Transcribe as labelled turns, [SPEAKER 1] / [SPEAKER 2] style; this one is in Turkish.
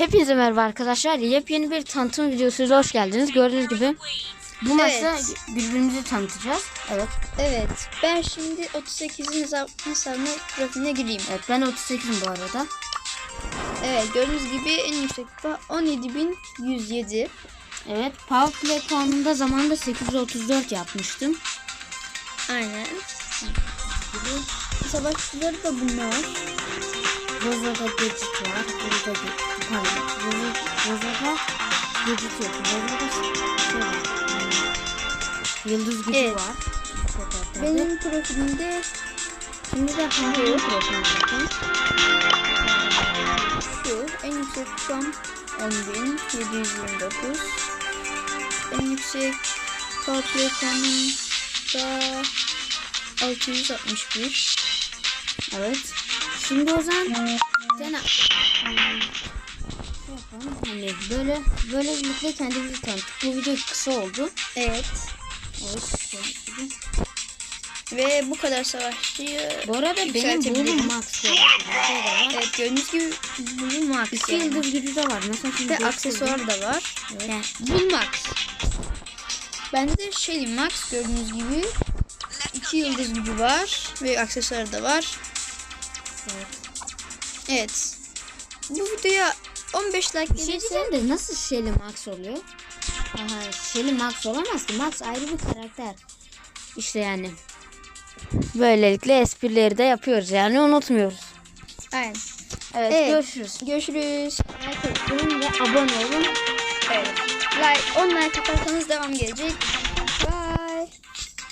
[SPEAKER 1] Hepinize merhaba arkadaşlar. Yepyeni bir tanıtım videosuyla hoş geldiniz. Gördüğünüz gibi bu maçta birbirimizi tanıtacağız. Evet.
[SPEAKER 2] Evet. Ben şimdi 38'in hesap, hesabına profiline gireyim.
[SPEAKER 1] Evet ben 38'im bu arada.
[SPEAKER 2] Evet gördüğünüz gibi en yüksek kupa 17.107.
[SPEAKER 1] Evet Power Play puanında zamanında 834 yapmıştım.
[SPEAKER 2] Aynen. Savaşçıları da bunlar.
[SPEAKER 1] Roza'da geçit var. Burada ge- pardon. Roza'da geçit yok. Roza'da şey var. Hmm, Yıldız gücü
[SPEAKER 2] Evet.
[SPEAKER 1] var.
[SPEAKER 2] Benim profilimde
[SPEAKER 1] Şimdi de Hunter'ın profiline bakın.
[SPEAKER 2] şu en yüksek kupam 10.729. En yüksek puanım da 661.
[SPEAKER 1] Evet. Şimdi o zaman sen yapalım. Hani böyle böyle birlikte kendimizi tanıttık. Bu video kısa oldu.
[SPEAKER 2] Evet. Ve bu kadar savaşçıyı
[SPEAKER 1] Bu arada benim. Blue Max şey var.
[SPEAKER 2] Evet gördüğünüz gibi Blue Max
[SPEAKER 1] İki
[SPEAKER 2] yani.
[SPEAKER 1] yıldız gücü de var. Mesela şimdi
[SPEAKER 2] Ve
[SPEAKER 1] göstereyim.
[SPEAKER 2] aksesuar da var.
[SPEAKER 1] Evet.
[SPEAKER 2] Yani Blue Max. Bende de Shelly Max gördüğünüz gibi. iki yıldız gücü var. Ve aksesuarı da var. Evet. Bu videoya 15 like
[SPEAKER 1] Bir şey
[SPEAKER 2] gelirse
[SPEAKER 1] diyeceğim de nasıl Shelly Max oluyor? Aha Shelly Max olamaz ki. Max ayrı bir karakter. İşte yani. Böylelikle esprileri de yapıyoruz yani unutmuyoruz.
[SPEAKER 2] Aynen.
[SPEAKER 1] Evet,
[SPEAKER 2] Evet.
[SPEAKER 1] görüşürüz.
[SPEAKER 2] Görüşürüz.
[SPEAKER 1] Like atın ve abone olun.
[SPEAKER 2] Evet. Like, 10 like atarsanız devam gelecek.